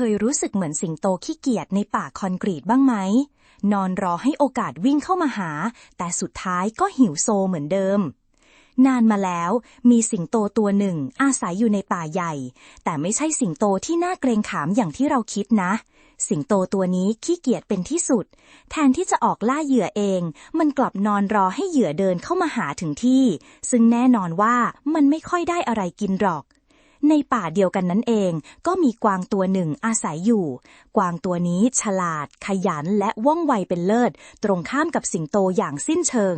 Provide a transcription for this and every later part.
เคยรู้สึกเหมือนสิงโตขี้เกียจในป่าคอนกรีตบ้างไหม นอนรอให้โอกาสวิ่งเข้ามาหา แต่สุดท้ายก็หิวโซเหมือนเดิม นานมาแล้ว มีสิงโตตัวหนึ่ง อาศัยอยู่ในป่าใหญ่ แต่ไม่ใช่สิงโตที่น่าเกรงขามอย่างที่เราคิดนะ สิงโตตัวนี้ขี้เกียจเป็นที่สุด แทนที่จะออกล่าเหยื่อเอง มันกลับนอนรอให้เหยื่อเดินเข้ามาหาถึงที่ ซึ่งแน่นอนว่ามันไม่ค่อยได้อะไรกินหรอก ในป่าเดียวกันนั้นเอง ก็มีกวางตัวหนึ่งอาศัยอยู่ กวางตัวนี้ฉลาด ขยันและว่องไวเป็นเลิศ ตรงข้ามกับสิงโตอย่างสิ้นเชิง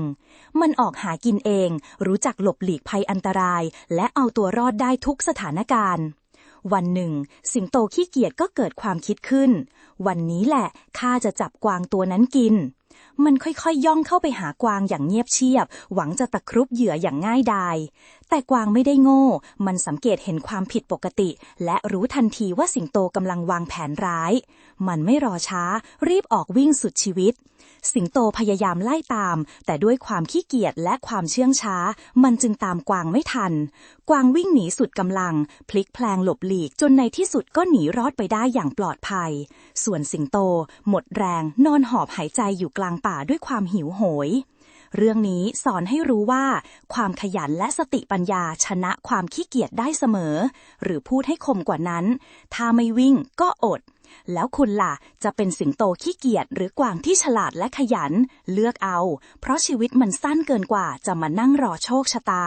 มันออกหากินเอง รู้จักหลบหลีกภัยอันตราย และเอาตัวรอดได้ทุกสถานการณ์วันหนึ่ง สิงโตขี้เกียจก็เกิดความคิดขึ้น วันนี้แหละข้าจะจับกวางตัวนั้นกิน มันค่อยๆย่องเข้าไปหากวางอย่างเงียบเชียบ หวังจะตะครุบเหยื่ออย่างง่ายดาย แต่กวางไม่ได้โง่ มันสังเกตเห็นความผิดปกติ และรู้ทันทีว่าสิงโตกำลังวางแผนร้าย มันไม่รอช้า รีบออกวิ่งสุดชีวิต สิงโตพยายามไล่ตาม แต่ด้วยความขี้เกียจและความเชื่องช้า มันจึงตามกวางไม่ทัน กวางวิ่งหนีสุดกำลัง พลิกแพลงหลบหลีกจนในที่สุดก็หนีรอดไปได้อย่างปลอดภัย ส่วนสิงโต หมดแรง นอนหอบหายใจอยู่กลางางป่าด้วยความหิวโหย เรื่องนี้สอนให้รู้ว่า ความขยันและสติปัญญาชนะความขี้เกียจได้เสมอ หรือพูดให้คมกว่านั้น ถ้าไม่วิ่งก็อด แล้วคุณล่ะ จะเป็นสิงโตขี้เกียจหรือกวางที่ฉลาดและขยัน เลือกเอา เพราะชีวิตมันสั้นเกินกว่าจะมานั่งรอโชคชะตา